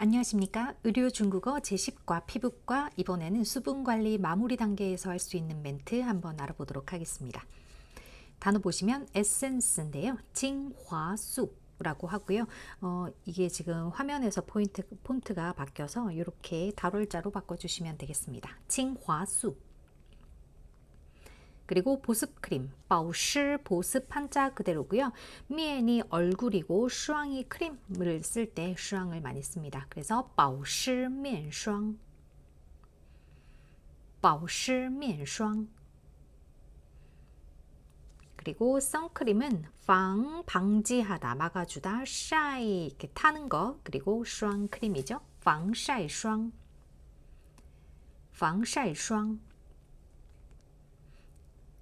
안녕하십니까. 의료 중국어 제10과 피부과 이번에는 수분 관리 마무리 단계에서 할 수 있는 멘트 한번 알아보도록 하겠습니다. 단어 보시면 에센스인데요. 징화수라고 하고요. 어, 이게 지금 화면에서 포인트 폰트가 바뀌어서 이렇게 다롤자로 바꿔주시면 되겠습니다. 징화수 그리고 보습 크림, 바우시 보습 한자 그대로고요. 미엔이 얼굴이고 슈앙이 크림을 쓸 때 슈앙을 많이 씁니다. 그래서 바우시 면霜, 바우시 면霜. 그리고 선크림은 방, 방지하다, 막아주다, 샤이 이렇게 타는 거 그리고 슈앙 크림이죠. 방샤이 슈앙, 방샤이 슈앙.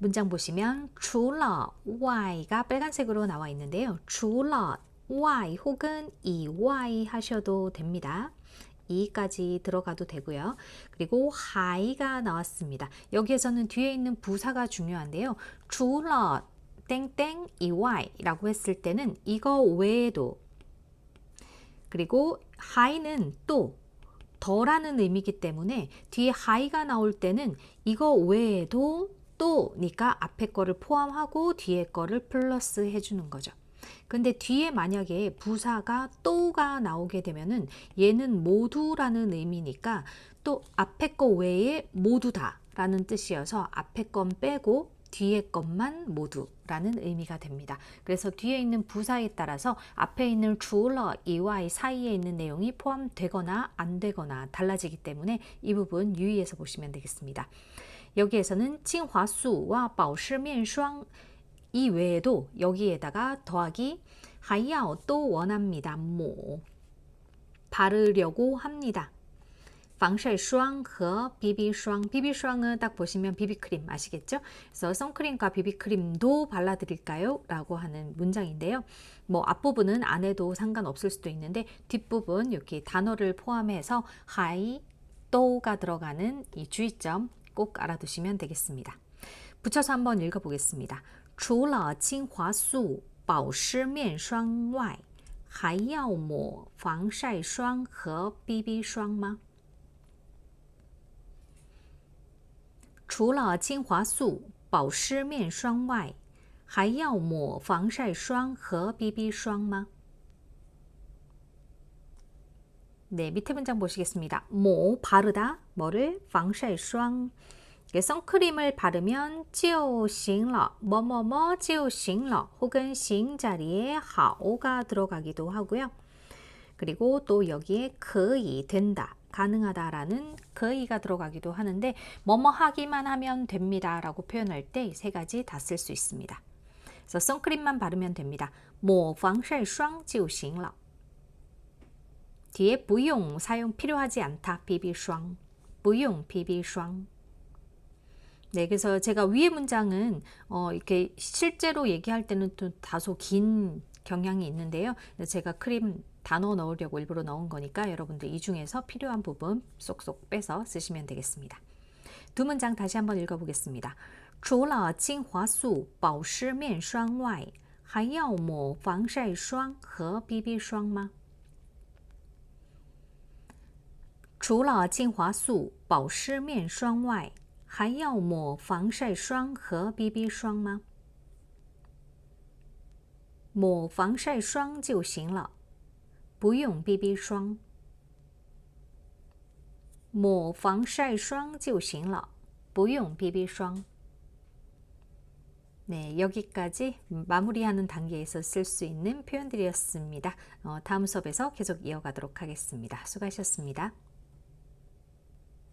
문장 보시면 주러 y가 빨간색으로 나와 있는데요. 주러 y 혹은 ey 하셔도 됩니다. 이까지 들어가도 되고요. 그리고 하이가 나왔습니다. 여기에서는 뒤에 있는 부사가 중요한데요. 주러 땡땡 ey라고 했을 때는 이거 외에도 그리고 하이는 또 더라는 의미이기 때문에 뒤에 하이가 나올 때는 이거 외에도 또니까 앞에 거를 포함하고 뒤에 거를 플러스 해주는 거죠. 근데 뒤에 만약에 부사가 또가 나오게 되면은 얘는 모두라는 의미니까 또 앞에 거 외에 모두 다 라는 뜻이어서 앞에 건 빼고 뒤에 것만 모두라는 의미가 됩니다. 그래서 뒤에 있는 부사에 따라서 앞에 있는 주어 이와 이 사이에 있는 내용이 포함되거나 안 되거나 달라지기 때문에 이 부분 유의해서 보시면 되겠습니다. 여기에서는 칭화수와 保湿面霜 이외에도 여기에다가 더하기 하야오 또 원합니다. 뭐 바르려고 합니다. 防晒霜和 BB霜. BB霜은 딱 보시면 비비크림 아시겠죠? 그래서 선크림과 비비크림도 발라드릴까요? 라고 하는 문장인데요. 뭐 앞부분은 안 해도 상관없을 수도 있는데 뒷부분 이렇게 단어를 포함해서 하이, 또가 들어가는 이 주의점 꼭 알아두시면 되겠습니다. 붙여서 한번 읽어보겠습니다. 除了精华素保湿面霜外还要抹防晒霜和 BB霜吗？除了精华素保湿面霜外，还要抹防晒霜和 BB 霜吗？ 네, 밑에 문장 보시겠습니다. 뭐 바르다 뭐를 防晒霜 선크림을 바르면 就行了 뭐뭐뭐 就行了 혹은 行 자리에 하오가 들어가기도 하고요. 그리고 또 여기에 거의 된다 가능하다라는 거의가 들어가기도 하는데 뭐뭐 하기만 하면 됩니다라고 표현할 때 세 가지 다 쓸 수 있습니다. 그래서 선크림만 바르면 됩니다. 抹防晒霜就行了 뒤에 不用 사용 필요하지 않다 비비霜 不用 비비霜 네, 그래서 제가 위에 문장은 어, 이렇게 실제로 얘기할 때는 또 다소 긴 경향이 있는데요. 제가 크림 단어 넣으려고 일부러 넣은 거니까 여러분들 이 중에서 필요한 부분 쏙쏙 빼서 쓰시면 되겠습니다. 두 문장 다시 한번 읽어보겠습니다. 除了精华素保湿面霜外，还要抹防晒霜和 BB霜吗？ 除了精华素保湿面霜外，还要抹防晒霜和 BB 霜吗？抹防晒霜就行了，不用 BB 霜。抹防晒霜就行了，不用 BB 霜。 네, 여기까지 마무리하는 단계에서 쓸 수 있는 표현들이었습니다. 어, 다음 수업에서 계속 이어가도록 하겠습니다. 수고하셨습니다.